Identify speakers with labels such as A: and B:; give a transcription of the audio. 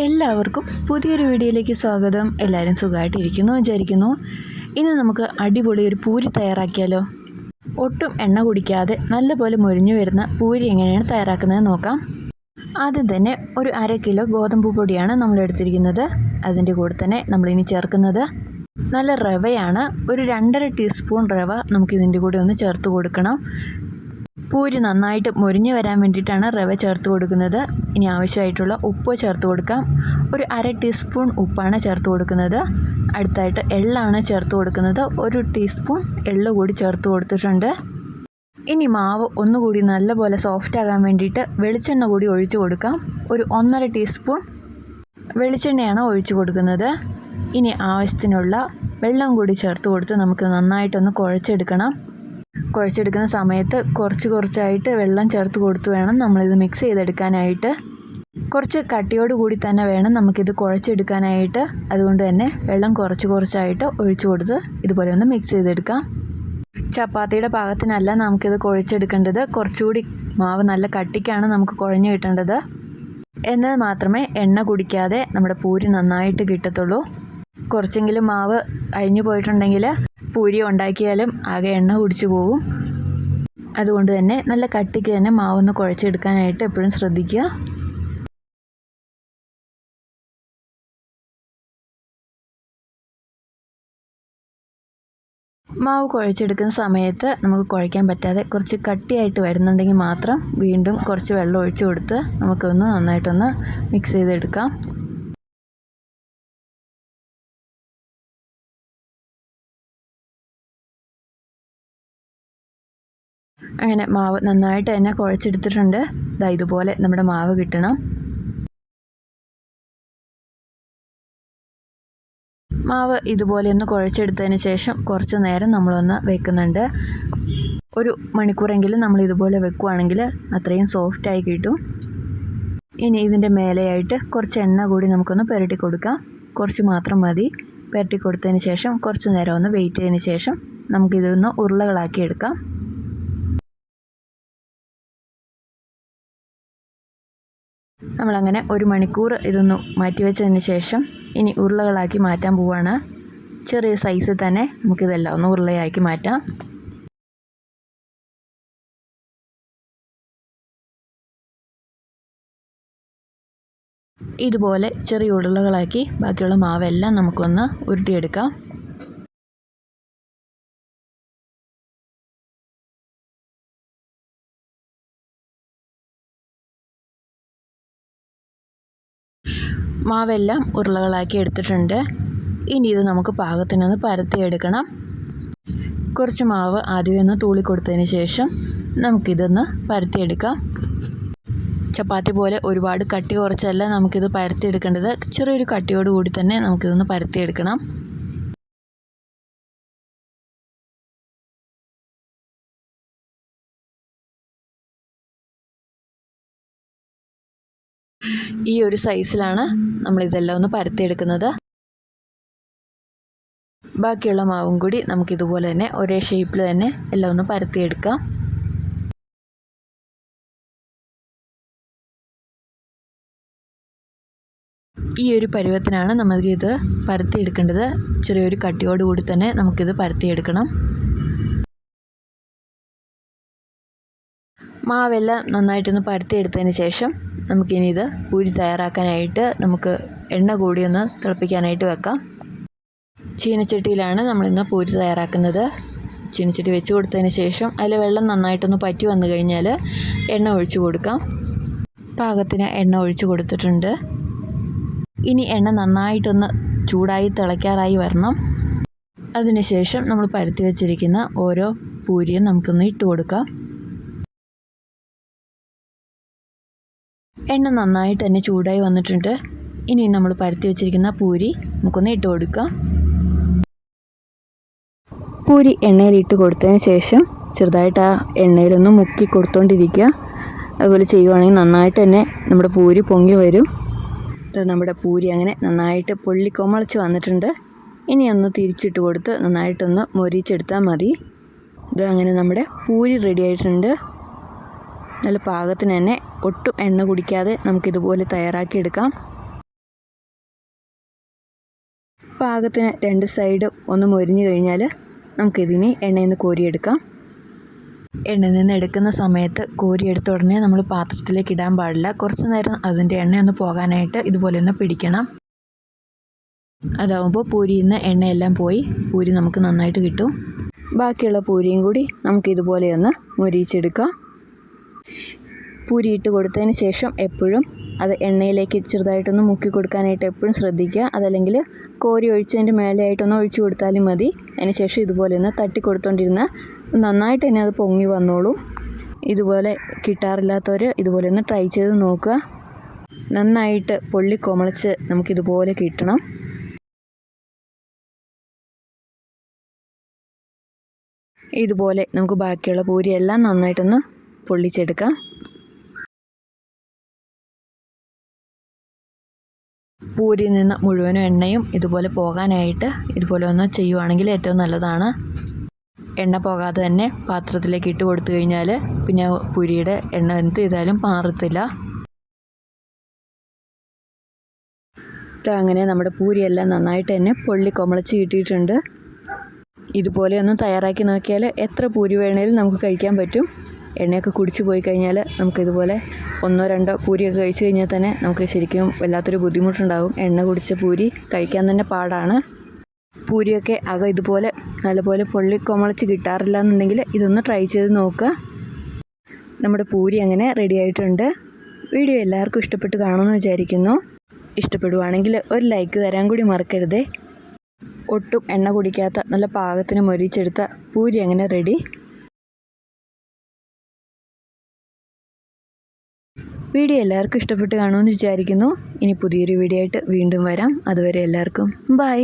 A: എല്ലാവർക്കും പുതിയൊരു വീഡിയോയിലേക്ക് സ്വാഗതം. എല്ലാവരും സുഖമായിട്ടിരിക്കുന്നു വിചാരിക്കുന്നു. ഇന്ന് നമുക്ക് അടിപൊളി ഒരു പൂരി തയ്യാറാക്കിയാലോ? ഒട്ടും എണ്ണ കുടിക്കാതെ നല്ലപോലെ മൊരിഞ്ഞു വരുന്ന പൂരി എങ്ങനെയാണ് തയ്യാറാക്കുന്നത് നോക്കാം. ആദ്യം തന്നെ ഒരു അര കിലോ ഗോതമ്പ് പൊടിയാണ് നമ്മൾ എടുത്തിരിക്കുന്നത്. അതിന്റെ കൂടെ തന്നെ നമ്മളിനി ചേർക്കുന്നത് നല്ല റവയാണ്. ഒരു രണ്ടര ടീസ്പൂൺ റവ നമുക്ക് ഇതിന്റെ കൂടെ ഒന്ന് ചേർത്ത് കൊടുക്കണം. പൂരി നന്നായിട്ട് മുരിഞ്ഞ് വരാൻ വേണ്ടിയിട്ടാണ് റവ ചേർത്ത് കൊടുക്കുന്നത്. ഇനി ആവശ്യമായിട്ടുള്ള ഉപ്പ് ചേർത്ത് കൊടുക്കാം. ഒരു അര ടീസ്പൂൺ ഉപ്പാണ് ചേർത്ത് കൊടുക്കുന്നത്. അടുത്തായിട്ട് എള്ളാണ് ചേർത്ത് കൊടുക്കുന്നത്. ഒരു ടീസ്പൂൺ എള്ള് കൂടി ചേർത്ത് കൊടുത്തിട്ടുണ്ട്. ഇനി മാവ് ഒന്നുകൂടി നല്ലപോലെ സോഫ്റ്റ് ആകാൻ വേണ്ടിയിട്ട് വെളിച്ചെണ്ണ കൂടി ഒഴിച്ചു കൊടുക്കാം. ഒരു ഒന്നര ടീസ്പൂൺ വെളിച്ചെണ്ണയാണ് ഒഴിച്ചു കൊടുക്കുന്നത്. ഇനി ആവശ്യത്തിനുള്ള വെള്ളം കൂടി ചേർത്ത് കൊടുത്ത് നമുക്ക് നന്നായിട്ടൊന്ന് കുഴച്ചെടുക്കണം. കുഴച്ചെടുക്കുന്ന സമയത്ത് കുറച്ച് കുറച്ചായിട്ട് വെള്ളം ചേർത്ത് കൊടുത്തു വേണം നമ്മളിത് മിക്സ് ചെയ്തെടുക്കാനായിട്ട്. കുറച്ച് കട്ടിയോട് കൂടി തന്നെ വേണം നമുക്കിത് കുഴച്ചെടുക്കാനായിട്ട്. അതുകൊണ്ട് തന്നെ വെള്ളം കുറച്ച് കുറച്ചായിട്ട് ഒഴിച്ചു കൊടുത്ത് ഇതുപോലെ ഒന്ന് മിക്സ് ചെയ്തെടുക്കാം. ചപ്പാത്തിയുടെ പാകത്തിനല്ല നമുക്കിത് കുഴച്ചെടുക്കേണ്ടത്. കുറച്ചുകൂടി മാവ് നല്ല കട്ടിക്കാണ് നമുക്ക് കുഴഞ്ഞു കിട്ടേണ്ടത്. എന്നാൽ മാത്രമേ എണ്ണ കുടിക്കാതെ നമ്മുടെ പൂരി നന്നായിട്ട് കിട്ടത്തുള്ളൂ. കുറച്ചെങ്കിലും മാവ് അഴിഞ്ഞു പോയിട്ടുണ്ടെങ്കിൽ പൂരി ഉണ്ടാക്കിയാലും ആകെ എണ്ണ കുടിച്ചു പോകും. അതുകൊണ്ട് തന്നെ നല്ല കട്ടിക്ക് തന്നെ മാവൊന്ന് കുഴച്ചെടുക്കാനായിട്ട് എപ്പോഴും ശ്രദ്ധിക്കുക. മാവ് കുഴച്ചെടുക്കുന്ന സമയത്ത് നമുക്ക് കുഴയ്ക്കാൻ പറ്റാതെ കുറച്ച് കട്ടിയായിട്ട് വരുന്നുണ്ടെങ്കിൽ മാത്രം വീണ്ടും കുറച്ച് വെള്ളം ഒഴിച്ചു കൊടുത്ത് നമുക്കൊന്ന് നന്നായിട്ടൊന്ന് മിക്സ് ചെയ്തെടുക്കാം. അങ്ങനെ മാവ് നന്നായിട്ട് തന്നെ കുഴച്ചെടുത്തിട്ടുണ്ട്. ഇതാ ഇതുപോലെ നമ്മുടെ മാവ് കിട്ടണം. മാവ് ഇതുപോലെ ഒന്ന് കുഴച്ചെടുത്തതിന് ശേഷം കുറച്ച് നേരം നമ്മളൊന്ന് വെക്കുന്നുണ്ട്. ഒരു മണിക്കൂറെങ്കിലും നമ്മൾ ഇതുപോലെ വെക്കുവാണെങ്കിൽ അത്രയും സോഫ്റ്റായി കിട്ടും. ഇനി ഇതിന്റെ മേലെയായിട്ട് കുറച്ച് എണ്ണ കൂടി നമുക്കൊന്ന് പുരട്ടി കൊടുക്കാം. കുറച്ച് മാത്രം മതി. പുരട്ടി കൊടുത്തതിന് ശേഷം കുറച്ച് നേരം ഒന്ന് വെയിറ്റ് ചെയ്തതിന് ശേഷം നമുക്കിതൊന്ന് ഉരുളകളാക്കി എടുക്കാം. നമ്മളങ്ങനെ ഒരു മണിക്കൂർ ഇതൊന്ന് മാറ്റി വെച്ചതിന് ശേഷം ഇനി ഉരുളകളാക്കി മാറ്റാൻ പോവാണ്. ചെറിയ സൈസിൽ തന്നെ നമുക്കിതെല്ലാം ഒന്ന് ഉരുളയാക്കി മാറ്റാം. ഇതുപോലെ ചെറിയ ഉരുളകളാക്കി ബാക്കിയുള്ള മാവെല്ലാം നമുക്കൊന്ന് ഉരുട്ടിയെടുക്കാം. മാവെല്ലാം ഉരുളകളാക്കി എടുത്തിട്ടുണ്ട്. ഇനി ഇത് നമുക്ക് പാകത്തിനൊന്ന് പരത്തിയെടുക്കണം. കുറച്ച് മാവ് ആദ്യം ഒന്ന് തൂളി കൊടുത്തതിന് ശേഷം നമുക്കിതൊന്ന് പരത്തിയെടുക്കാം. ചപ്പാത്തി പോലെ ഒരുപാട് കട്ടി കുറച്ചല്ല നമുക്കിത് പരത്തിയെടുക്കേണ്ടത്. ചെറിയൊരു കട്ടിയോട് കൂടി തന്നെ നമുക്കിതൊന്ന് പരത്തിയെടുക്കണം. ഈ ഒരു സൈസിലാണ് നമ്മളിതെല്ലാം ഒന്ന് പരത്തിയെടുക്കുന്നത്. ബാക്കിയുള്ള മാവും കൂടി നമുക്കിതുപോലെ തന്നെ ഒരേ ഷേപ്പിൽ തന്നെ എല്ലാം ഒന്ന് പരത്തിയെടുക്കാം. ഈ ഒരു പരുവത്തിനാണ് നമുക്കിത് പരത്തിയെടുക്കേണ്ടത്. ചെറിയൊരു കട്ടിയോട് കൂടി തന്നെ നമുക്കിത് പരത്തിയെടുക്കണം. മാവെല്ലാം നന്നായിട്ടൊന്ന് പരത്തിയെടുത്തതിന് ശേഷം നമുക്കിനി ഇത് പൂരി തയ്യാറാക്കാനായിട്ട് നമുക്ക് എണ്ണ കൂടി ഒന്ന് തിളപ്പിക്കാനായിട്ട് വെക്കാം. ചീനച്ചട്ടിയിലാണ് നമ്മളിന്ന് പൂരി തയ്യാറാക്കുന്നത്. ചീനച്ചട്ടി വെച്ച് കൊടുത്തതിന് ശേഷം അതിൽ വെള്ളം നന്നായിട്ടൊന്ന് പറ്റി വന്നു കഴിഞ്ഞാൽ എണ്ണ ഒഴിച്ചു കൊടുക്കാം. പാകത്തിന് എണ്ണ ഒഴിച്ചു കൊടുത്തിട്ടുണ്ട്. ഇനി എണ്ണ നന്നായിട്ടൊന്ന് ചൂടായി തിളയ്ക്കാറായി വരണം. അതിനുശേഷം നമ്മൾ പരത്തി വെച്ചിരിക്കുന്ന ഓരോ പൂരിയും നമുക്കൊന്ന് ഇട്ട് കൊടുക്കാം. എണ്ണ നന്നായിട്ട് തന്നെ ചൂടായി വന്നിട്ടുണ്ട്. ഇനി നമ്മൾ പരത്തി വെച്ചിരിക്കുന്ന പൂരി നമുക്കൊന്ന് ഇട്ട് കൊടുക്കാം. പൂരി എണ്ണയിൽ ഇട്ട് കൊടുത്തതിന് ശേഷം ചെറുതായിട്ട് ആ എണ്ണയിലൊന്ന് മുക്കി കൊടുത്തോണ്ടിരിക്കുക. അതുപോലെ ചെയ്യുവാണെങ്കിൽ നന്നായിട്ട് തന്നെ നമ്മുടെ പൂരി പൊങ്ങി വരും. നമ്മുടെ പൂരി അങ്ങനെ നന്നായിട്ട് പൊള്ളിക്കൊമളച്ച് വന്നിട്ടുണ്ട്. ഇനി ഒന്ന് തിരിച്ചിട്ട് കൊടുത്ത് നന്നായിട്ടൊന്ന് മൊരിച്ചെടുത്താൽ മതി. ഇത് അങ്ങനെ നമ്മുടെ പൂരി റെഡി ആയിട്ടുണ്ട്. നല്ല പാകത്തിന് തന്നെ ഒട്ടും എണ്ണ കുടിക്കാതെ നമുക്കിതുപോലെ തയ്യാറാക്കി എടുക്കാം പാകത്തിന് രണ്ട് സൈഡും ഒന്ന് മൊരിഞ്ഞു കഴിഞ്ഞാൽ നമുക്കിതിനെ എണ്ണയിൽ നിന്ന് കോരിയെടുക്കാം. എണ്ണയിൽ നിന്ന് എടുക്കുന്ന സമയത്ത് കോരിയെടുത്ത ഉടനെ നമ്മൾ പാത്രത്തിലേക്ക് ഇടാൻ പാടില്ല. കുറച്ച് നേരം അതിന്റെ ഒന്ന് പോകാനായിട്ട് ഇതുപോലെ ഒന്ന് പിടിക്കണം. അതാവുമ്പോൾ പൂരിയിൽ നിന്ന് എണ്ണയെല്ലാം പോയി പൂരി നമുക്ക് നന്നായിട്ട് കിട്ടും. ബാക്കിയുള്ള പൂരിയും കൂടി നമുക്ക് ഇതുപോലെ ഒന്ന് മൊരിയിച്ചെടുക്കാം. പൂരി ഇട്ട് കൊടുത്തതിന് ശേഷം എപ്പോഴും അത് എണ്ണയിലേക്ക് ചെറുതായിട്ടൊന്ന് മുക്കി കൊടുക്കാനായിട്ട് എപ്പോഴും ശ്രദ്ധിക്കുക. അതല്ലെങ്കിൽ കോരി ഒഴിച്ചതിന്റെ മേലെയായിട്ടൊന്ന് ഒഴിച്ചു കൊടുത്താലും മതി. അതിന് ശേഷം ഇതുപോലെ ഒന്ന് തട്ടി കൊടുത്തോണ്ടിരുന്ന നന്നായിട്ട് തന്നെ അത് പൊങ്ങി വന്നോളും. ഇതുപോലെ കിട്ടാറില്ലാത്തവർ ഇതുപോലെ ഒന്ന് ട്രൈ ചെയ്ത് നോക്കുക. നന്നായിട്ട് പൊള്ളി കൊമളച്ച് നമുക്കിതുപോലെ കിട്ടണം. ഇതുപോലെ നമുക്ക് ബാക്കിയുള്ള പൂരിയെല്ലാം നന്നായിട്ടൊന്ന് പൊള്ളിച്ചെടുക്കാം. പൂരിയിൽ നിന്ന് മുഴുവനും എണ്ണയും ഇതുപോലെ പോകാനായിട്ട് ഇതുപോലെ ഒന്ന് ചെയ്യുവാണെങ്കിൽ ഏറ്റവും നല്ലതാണ്. എണ്ണ പോകാതെ തന്നെ പാത്രത്തിലേക്ക് ഇട്ട് കൊടുത്തു കഴിഞ്ഞാൽ പിന്നെ പുരിയുടെ എണ്ണ എന്ത് ചെയ്താലും മാറത്തില്ല. അങ്ങനെ നമ്മുടെ പൂരിയെല്ലാം നന്നായിട്ട് തന്നെ പൊള്ളി കൊമളച്ച് കിട്ടിയിട്ടുണ്ട്. ഇതുപോലെ ഒന്ന് തയ്യാറാക്കി നോക്കിയാൽ എത്ര പൂരി വേണേലും നമുക്ക് കഴിക്കാൻ പറ്റും. എണ്ണയൊക്കെ കുടിച്ച് പോയി കഴിഞ്ഞാൽ നമുക്കിതുപോലെ ഒന്നോ രണ്ടോ പൂരിയൊക്കെ കഴിച്ചു കഴിഞ്ഞാൽ തന്നെ നമുക്ക് ശരിക്കും വല്ലാത്തൊരു ബുദ്ധിമുട്ടുണ്ടാകും എണ്ണ കുടിച്ച പൂരി കഴിക്കാൻ തന്നെ പാടാണ്. പൂരിയൊക്കെ അകം ഇതുപോലെ നല്ലപോലെ പൊള്ളി കൊമളച്ച് കിട്ടാറില്ല എന്നുണ്ടെങ്കിൽ ഇതൊന്ന് ട്രൈ ചെയ്ത് നോക്കുക. നമ്മുടെ പൂരി അങ്ങനെ റെഡി ആയിട്ടുണ്ട്. വീഡിയോ എല്ലാവർക്കും ഇഷ്ടപ്പെട്ട് കാണുമെന്ന് വിചാരിക്കുന്നു. ഇഷ്ടപ്പെടുവാണെങ്കിൽ ഒരു ലൈക്ക് തരാൻ കൂടി മറക്കരുതേ. ഒട്ടും എണ്ണ കുടിക്കാത്ത നല്ല പാകത്തിന് മൊരിച്ചെടുത്ത പൂരി അങ്ങനെ റെഡി വീഡിയോ എല്ലാവർക്കും ഇഷ്ടപ്പെട്ട് കാണുമെന്ന് വിചാരിക്കുന്നു. ഇനി പുതിയൊരു വീഡിയോ ആയിട്ട് വീണ്ടും വരാം. അതുവരെ എല്ലാവർക്കും ബൈ.